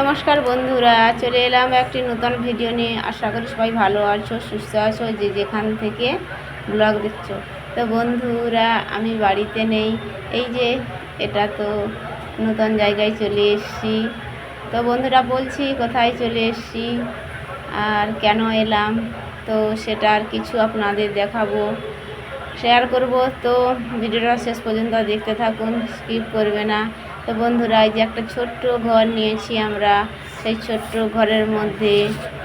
নমস্কার বন্ধুরা, চলে এলাম একটি নতুন ভিডিও নিয়ে। আশা করি সবাই ভালো আছো, সুস্থ আছো, যে যেখান থেকে ব্লগ দেখছ। তো বন্ধুরা, আমি বাড়িতে নেই। এই যে, এটা তো নতুন জায়গায় চলে এসেছি। তো বন্ধুরা, বলছি কোথায় চলে এসেছি আর কেন এলাম, তো সেটার কিছু আপনাদের দেখাবো। শেয়ার করব। তো ভিডিওটা শেষ পর্যন্ত দেখতে থাকুন স্কিপ করবে না। তো বন্ধুরা, এই যে একটা ছোট্ট ঘর নিয়েছি আমরা। সেই ছোট্ট ঘরের মধ্যে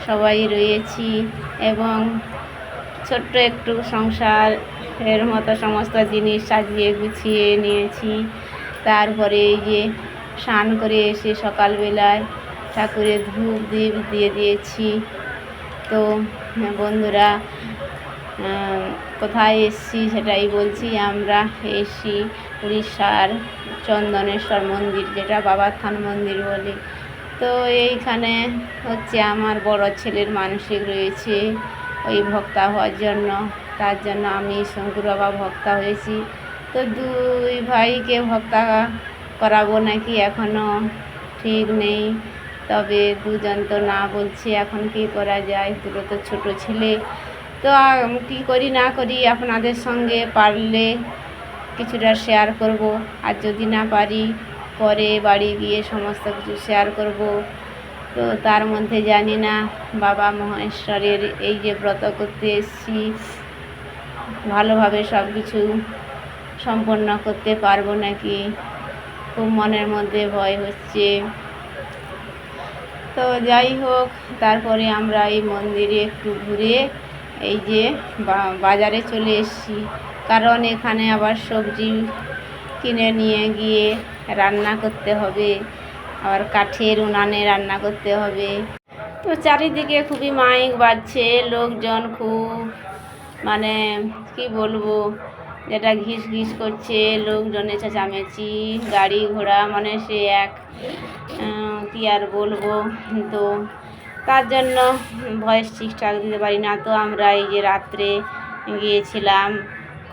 সবাই রয়েছি এবং ছোট্ট একটু সংসার এর মতো সমস্ত জিনিস সাজিয়ে গুছিয়ে নিয়েছি। তারপরে এই যে স্নান করে এসে সকালবেলায় ঠাকুরের ধূপ দীপ দিয়ে দিয়েছি। তো, বন্ধুরা কোথায় এসছি সেটাই বলছি, আমরা এসছি উড়িষ্যার চন্দনেশ্বর মন্দির, যেটা বাবার থান মন্দির বলে। তো এইখানে হচ্ছে আমার বড় ছেলের মানসিক রয়েছে, ওই ভক্তা হওয়ার জন্য। তার জন্য আমি শঙ্কুর বাবা ভক্তা হয়েছি। তো দুই ভাইকে ভক্তা করাবো নাকি এখনও ঠিক নেই। তবে দুজন তো না বলছে, এখন কি করা যায়? দুটো তো ছোটো ছেলে। তো কি করি না করি আপনাদের সঙ্গে পারলে কিছুটা শেয়ার করব। আর যদি না পারি, পরে বাড়ি গিয়ে সমস্ত কিছু শেয়ার করব। তো তার মধ্যে জানি না, বাবা মহেশ্বরের এই যে ব্রত করতে এসেছি, ভালোভাবে সব কিছু সম্পন্ন করতে পারব নাকি? খুব মনের মধ্যে ভয় হচ্ছে। তো যাই হোক, তারপরে আমরা এই মন্দিরে একটু ঘুরে এই যে বাজারে চলে এসেছি। কারণ এখানে আবার সবজি কিনে নিয়ে গিয়ে রান্না করতে হবে, আবার কাঠের উনানে রান্না করতে হবে। তো চারিদিকে খুবই মাইক বাজছে, লোকজন খুব মানে কি বলব, যেটা ঘিস ঘিস করছে লোকজনের চেঁচামেচি গাড়ি ঘোড়া মানে সে এক কি আর বলব, তো তার জন্য ভয়েস ঠিকঠাক দিতে পারি না। তো আমরা এই যে রাত্রে গিয়েছিলাম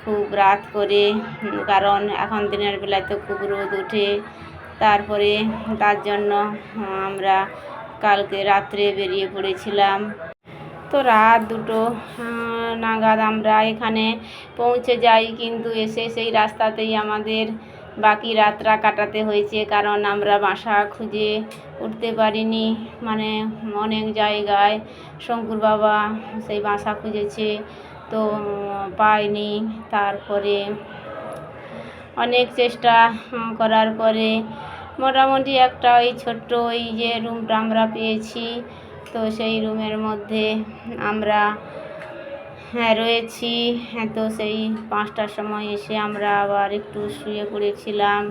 খুব রাত করে, কারণ এখন দিনের বেলায় তো খুব রোদ ওঠে। তারপরে তার জন্য, আমরা কালকে রাত্রে বেরিয়ে পড়েছিলাম। তো রাত দুটো, নাগাদ আমরা এখানে পৌঁছে যাই, কিন্তু এসে সেই রাস্তাতেই আমাদের বাকি রাতটা কাটাতে হয়েছে, কারণ আমরা বাসা খুঁজে উঠতে পারিনি। মানে অনেক জায়গায় শঙ্কুর বাবা সেই বাসা খুঁজেছে। তো পাইনি। তারপরে অনেক চেষ্টা করার পরে মোটামুটি একটা ওই ছোট্ট ওই যে রুমটা আমরা পেয়েছি। তো সেই রুমের মধ্যে আমরা হ্যাঁ রয়েছি। হ্যাঁ তো সেই পাঁচটার সময় এসে আমরা আবার একটু শুয়ে পড়েছিলাম।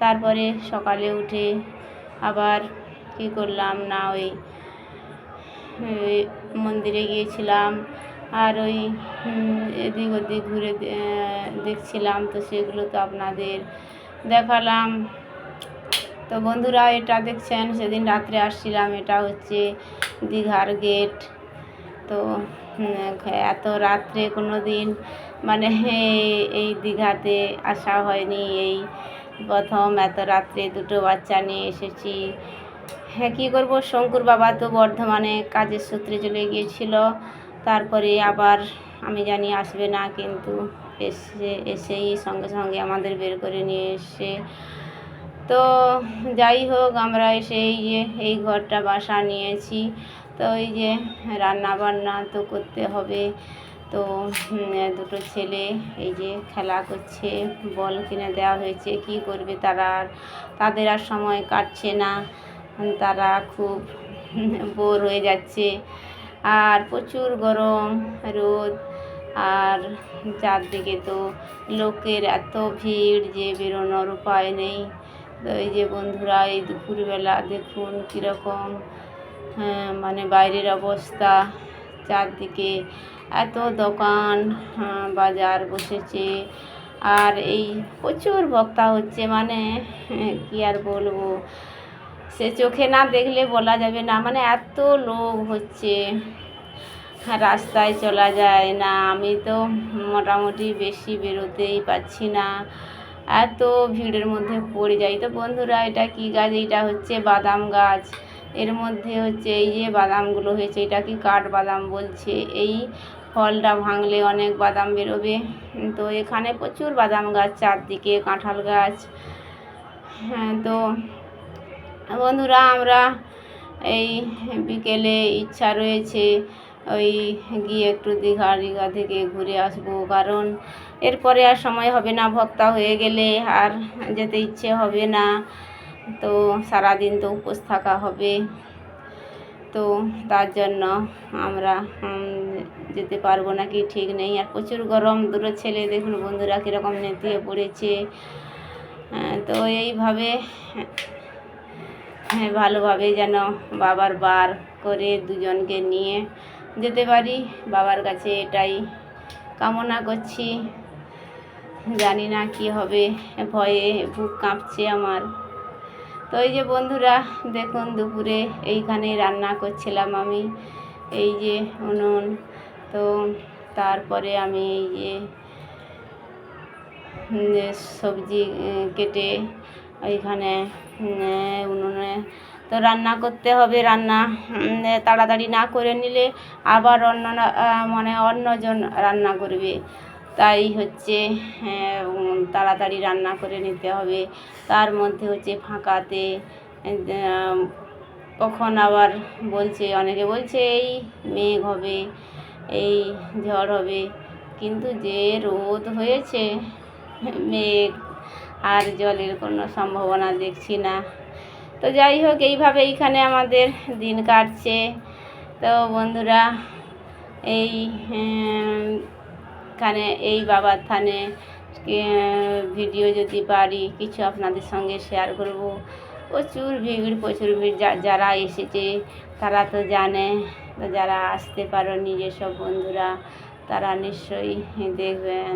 তারপরে সকালে উঠে আবার কী করলাম না ওই মন্দিরে গিয়েছিলাম। আর ওই এদিক ওদিক ঘুরে দেখছিলাম তো সেগুলো তো আপনাদের দেখালাম। তো বন্ধুরা এটা দেখছেন, সেদিন রাত্রে আসছিলাম, এটা হচ্ছে দীঘার গেট তো এত রাত্রে কোনো দিন মানে এই- দীঘাতে আসা হয়নি, এই প্রথম এত রাত্রে দুটো বাচ্চা নিয়ে এসেছি। হ্যাঁ কী করব? শঙ্কুর বাবা তো বর্ধমানে কাজের সূত্রে চলে গিয়েছিল। তারপরে আবার আমি জানি আসবে না, কিন্তু এসে, এসেই সঙ্গে সঙ্গে আমাদের বের করে নিয়ে এসে, তো যাই হোক আমরা এসে এই যে এই ঘরটা বাসা নিয়েছি, তো এই যে রান্না বান্না তো করতে হবে, তো দুটো ছেলে এই যে খেলা করছে, বল কিনে দেওয়া হয়েছে, কি করবে তারা আর, তাদের আর সময় কাটছে না, তারা খুব বোর হয়ে যাচ্ছে আর প্রচুর গরম রোদ আর চারদিকে তো লোকের এত ভিড় যে বেরোনোর উপায় নেই। তো এই যে বন্ধুরা এই দুপুরবেলা দেখুন কীরকম হ্যাঁ, মানে বাইরের অবস্থা। চারদিকে এত দোকান হ্যাঁ, বাজার বসেছে। আর এই প্রচুর বক্তা হচ্ছে মানে হ্যাঁ, কি আর বলব? সে চোখে না দেখলে বলা যাবে না। মানে এত লোক হচ্ছে। রাস্তায় চলা যায় না। আমি তো মোটামুটি বেশি বেরোতেই পারছি না। এত ভিড়ের মধ্যে পড়ে যাই। তো বন্ধুরা, এটা কি গাছ? এটা হচ্ছে বাদাম গাছ। এর মধ্যে হচ্ছে এই যে বাদামগুলো হয়েছে, এটা কি কাঠ বাদাম বলছে? এই ফলটা ভাঙলে অনেক বাদাম বেরোবে। তো এখানে প্রচুর বাদাম গাছ, চারদিকে কাঁঠাল গাছ। হ্যাঁ তো বন্ধুরা, আমরা এই বিকেলে ইচ্ছা রয়েছে ওই গিয়ে একটু দীঘা দীঘা থেকে ঘুরে আসব। কারণ এরপরে আর সময় হবে না, ভক্তা হয়ে গেলে আর যেতে ইচ্ছে হবে না। তো সারাদিন তো উপোস থাকা হবে। তো তার জন্য আমরা যেতে পারব নাকি ঠিক নেই। আর প্রচুর গরম, দুটো ছেলে, দেখুন বন্ধুরা কীরকম নেতিয়ে পড়েছে। তো এইভাবে ভালোভাবে যেন বাবার বার করে দুজনকে নিয়ে যেতে পারি। বাবার কাছে এটাই কামনা করছি। জানি না কি হবে, ভয়ে বুক কাঁপছে আমার। তো এই যে বন্ধুরা, দেখুন দুপুরে এইখানে রান্না করছিলাম আমি। এই যে উনুন, তো তারপরে আমি এই যে সবজি কেটে ওইখানে উনুনে তো রান্না করতে হবে, রান্না তাড়াতাড়ি না করে নিলে আবার অন্য মানে অন্যজন রান্না করবে। তাই হচ্ছে তাড়াতাড়ি রান্না করে নিতে হবে। তার মধ্যে হচ্ছে ফাঁকাতে কখন আবার বলছে, অনেকে বলছে, এই মেঘ হবে, এই ঝড় হবে। কিন্তু যে রোদ হয়েছে, মেঘ আর জলের কোনো সম্ভাবনা দেখছি না। তো যাই হোক, এইভাবে এইখানে আমাদের দিন কাটছে। তো বন্ধুরা, এই এখানে এই বাবার থানে ভিডিও যদি পারি, কিছু আপনাদের সঙ্গে শেয়ার করব। প্রচুর ভিড় প্রচুর ভিড়। যারা এসেছে, তারা তো জানে। যারা আসতে পারো নিজের সব বন্ধুরা, তারা নিশ্চয়ই দেখবেন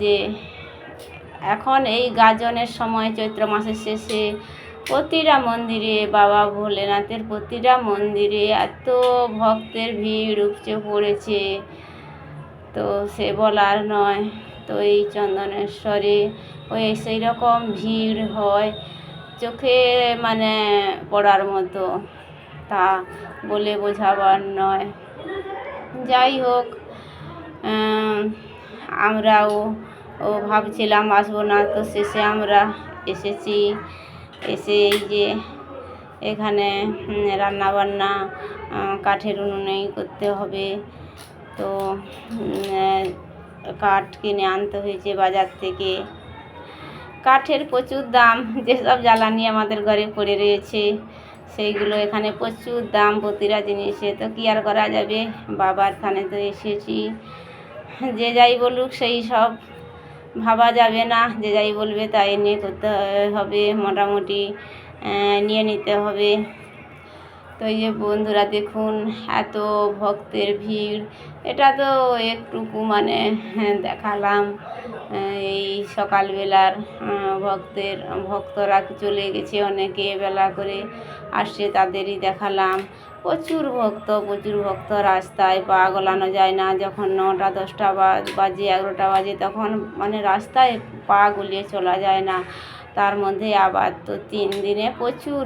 যে এখন এই গাজনের সময়, চৈত্র মাসের শেষে প্রতিটা মন্দিরে বাবা ভোলেনাথের প্রতিটা মন্দিরে এত ভক্তের ভিড় উপচে পড়েছে। তো সে বলার নয়, তো এই চন্দনেশ্বরে ওই সেই রকম ভিড় হয়, চোখে মানে পড়ার মতো, তা বলে বোঝাবার নয়। যাই হোক আমরাও ও ভাবছিলাম আসব না, তো শেষে আমরা এসেছি। এসে এই যে এখানে রান্নাবান্না কাঠের উনুনেই করতে হবে। তো কাঠ কিনে আনতে হয়েছে বাজার থেকে। কাঠের প্রচুর দাম, যেসব জ্বালানি আমাদের ঘরে পড়ে রয়েছে, সেইগুলো এখানে প্রচুর দাম, প্রতিটা জিনিসে। তো কী আর করা যাবে? বাবার থানে তো এসেছি। যে যাই বলুক, সেই সব ভাবা যাবে না যে যাই বলবে তাই নিয়ে করতে হবে মোটামুটি নিয়ে নিতে হবে। তো এই যে বন্ধুরা দেখুন এত ভক্তের ভিড়। এটা তো একটুকু মানে হ্যাঁ, দেখালাম। এই সকালবেলার ভক্তের ভক্তরা চলে গেছে অনেকে বেলা করে আসছে তাদেরই দেখালাম। প্রচুর ভক্ত প্রচুর ভক্ত রাস্তায় পা গলানো যায় না। যখন নটা দশটা বাজে এগারোটা বাজে তখন মানে রাস্তায় পা গুলিয়ে চলা যায় না। তার মধ্যে আবার তো তিন দিনে প্রচুর